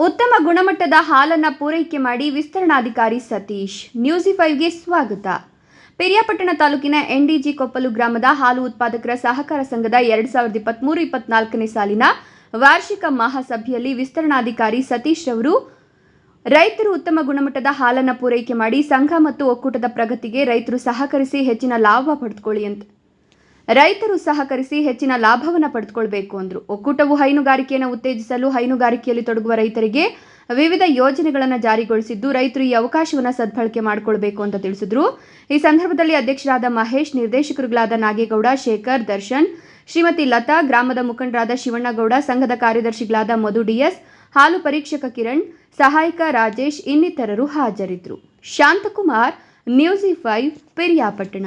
ಉತ್ತಮ ಗುಣಮಟ್ಟದ ಹಾಲನ್ನು ಪೂರೈಕೆ ಮಾಡಿ ವಿಸ್ತರಣಾಧಿಕಾರಿ ಸತೀಶ್, ನ್ಯೂಸಿ ಫೈವ್ಗೆ ಸ್ವಾಗತ. ಪೆರಿಯಾಪಟ್ಟಣ ತಾಲೂಕಿನ ಎನ್ಡಿಜಿ ಕೊಪ್ಪಲು ಗ್ರಾಮದ ಹಾಲು ಉತ್ಪಾದಕರ ಸಹಕಾರ ಸಂಘದ ಎರಡು ಸಾವಿರದ ಇಪ್ಪತ್ತ್ಮೂರು ಇಪ್ಪತ್ನಾಲ್ಕನೇ ಸಾಲಿನ ವಾರ್ಷಿಕ ಮಹಾಸಭೆಯಲ್ಲಿ ವಿಸ್ತರಣಾಧಿಕಾರಿ ಸತೀಶ್ ಅವರು ರೈತರು ಉತ್ತಮ ಗುಣಮಟ್ಟದ ಹಾಲನ್ನು ಪೂರೈಕೆ ಮಾಡಿ ಸಂಘ ಮತ್ತು ಒಕ್ಕೂಟದ ಪ್ರಗತಿಗೆ ರೈತರು ಸಹಕರಿಸಿ ಹೆಚ್ಚಿನ ಲಾಭ ಪಡೆದುಕೊಳ್ಳಿ ಅಂತ ರೈತರು ಸಹಕರಿಸಿ ಹೆಚ್ಚಿನ ಲಾಭವನ್ನು ಪಡೆದುಕೊಳ್ಬೇಕು ಅಂದರು. ಒಕ್ಕೂಟವು ಹೈನುಗಾರಿಕೆಯನ್ನು ಉತ್ತೇಜಿಸಲು, ಹೈನುಗಾರಿಕೆಯಲ್ಲಿ ತೊಡಗುವ ರೈತರಿಗೆ ವಿವಿಧ ಯೋಜನೆಗಳನ್ನು ಜಾರಿಗೊಳಿಸಿದ್ದು, ರೈತರು ಈ ಅವಕಾಶವನ್ನು ಸದ್ಬಳಕೆ ಮಾಡಿಕೊಳ್ಬೇಕು ಅಂತ ತಿಳಿಸಿದ್ರು. ಈ ಸಂದರ್ಭದಲ್ಲಿ ಅಧ್ಯಕ್ಷರಾದ ಮಹೇಶ್, ನಿರ್ದೇಶಕರುಗಳಾದ ನಾಗೇಗೌಡ, ಶೇಖರ್, ದರ್ಶನ್, ಶ್ರೀಮತಿ ಲತಾ, ಗ್ರಾಮದ ಮುಖಂಡರಾದ ಶಿವಣ್ಣಗೌಡ, ಸಂಘದ ಕಾರ್ಯದರ್ಶಿಗಳಾದ ಮಧು ಡಿಎಸ್ ಹಾಲು ಪರೀಕ್ಷಕ ಕಿರಣ್, ಸಹಾಯಕ ರಾಜೇಶ್ ಇನ್ನಿತರರು ಹಾಜರಿದ್ದರು ಶಾಂತಕುಮಾರ್, ನ್ಯೂಸಿ ಫೈವ್, ಪೆರಿಯಾಪಟ್ಟಣ.